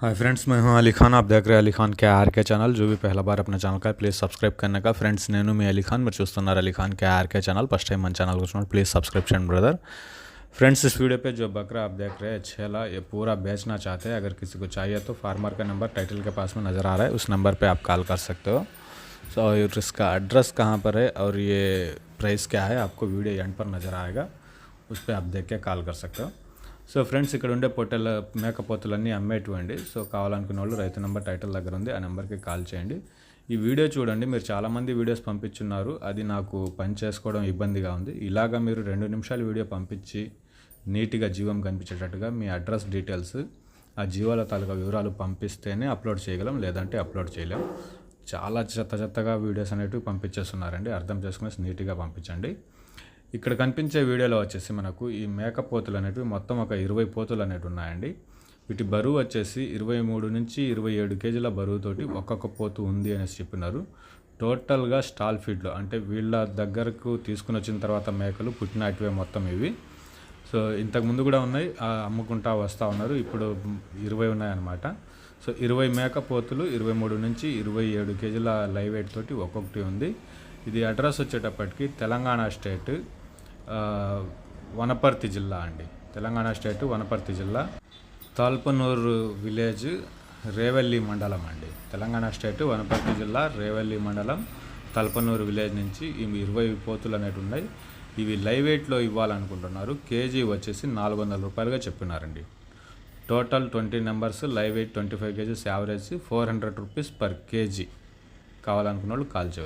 Hi friends मैं हूँ अली खान। आप देख रहे हैं अली खान के आर के चैनल, जो भी पहला बार अपना चैनल का प्लीज़ सब्सक्राइब करने का। फ्रेंड्स नैनू में अली खान, मैं चूस्तार अली खान के R K channel, first time मन चैनल को प्लीज़ सब्सक्रिप्शन ब्रदर फ्रेंड्स इस वीडियो पे जो बकरा आप देख रहे हैं, छेला, ये पूरा बेचना चाहते हैं। अगर किसी को चाहिए तो फार्मर का नंबर टाइटल के पास में नज़र आ रहा है, उस नंबर पर आप कॉल कर सकते हो। सो और इसका एड्रेस कहाँ पर है, और ये प्राइस क्या है, आपको वीडियो एंड पर नज़र आएगा, उस पर आप देख के कॉल कर सकते हो। సో ఫ్రెండ్స్ ఇక్కడ ఉండే పొట్టెల మేకపోతులన్నీ అమ్మేటువండి సో కావాలనుకున్న వాళ్ళు రైతు నెంబర్ టైటిల్ దగ్గర ఉంది. ఆ నెంబర్కి కాల్ చేయండి. ఈ వీడియో చూడండి. మీరు చాలామంది వీడియోస్ పంపించున్నారు. అది నాకు పని చేసుకోవడం ఇబ్బందిగా ఉంది. ఇలాగా మీరు రెండు నిమిషాలు వీడియో పంపించి నీట్గా జీవం కనిపించేటట్టుగా మీ అడ్రస్ డీటెయిల్స్ ఆ జీవాల తాలూకా వివరాలు పంపిస్తేనే అప్లోడ్ చేయగలం లేదంటే అప్లోడ్ చేయలేం. చాలా చెత్త చెత్తగా వీడియోస్ అనేటివి పంపించేస్తున్నారండి. అర్థం చేసుకుని నీట్గా పంపించండి. ఇక్కడ కనిపించే వీడియోలో వచ్చేసి మనకు ఈ మేక పోతులు అనేటివి మొత్తం ఒక ఇరవై పోతులు అనేవి ఉన్నాయండి. వీటి బరువు వచ్చేసి ఇరవై మూడు నుంచి ఇరవై ఏడు కేజీల బరువుతోటి ఒక్కొక్క పోతు ఉంది అనేసి చెప్పినారు. టోటల్గా స్టాల్ ఫీడ్లు అంటే వీళ్ళ దగ్గరకు తీసుకుని వచ్చిన తర్వాత మేకలు పుట్టినటివే మొత్తం ఇవి. సో ఇంతకు ముందు కూడా ఉన్నాయి అమ్ముకుంటా వస్తూ ఉన్నారు. ఇప్పుడు ఇరవై ఉన్నాయన్నమాట. సో ఇరవై మేక పోతులు ఇరవై మూడు నుంచి ఇరవై ఏడు కేజీల లైవ్ వెయిట్ తోటి ఒక్కొక్కటి ఉంది. ఇది అడ్రస్ వచ్చేటప్పటికి తెలంగాణ స్టేట్ వనపర్తి జిల్లా అండి. తెలంగాణ స్టేట్ వనపర్తి జిల్లా. తాల్పనూరు విలేజ్ రేవల్లి మండలం అండి. తెలంగాణ స్టేట్ వనపర్తి జిల్లా రేవల్లి మండలం తల్పనూరు విలేజ్ నుంచి ఇవి ఇరవై పోతులు అనేవి ఉన్నాయి. ఇవి లైవ్ వెయిట్లో ఇవ్వాలనుకుంటున్నారు. కేజీ వచ్చేసి నాలుగు వందల రూపాయలుగా చెప్పినారండి. Total twenty numbers live weight twenty five kgs average four hundred rupees per kg కావాలనుకున్న వాళ్ళు కాల్ చేయవచ్చు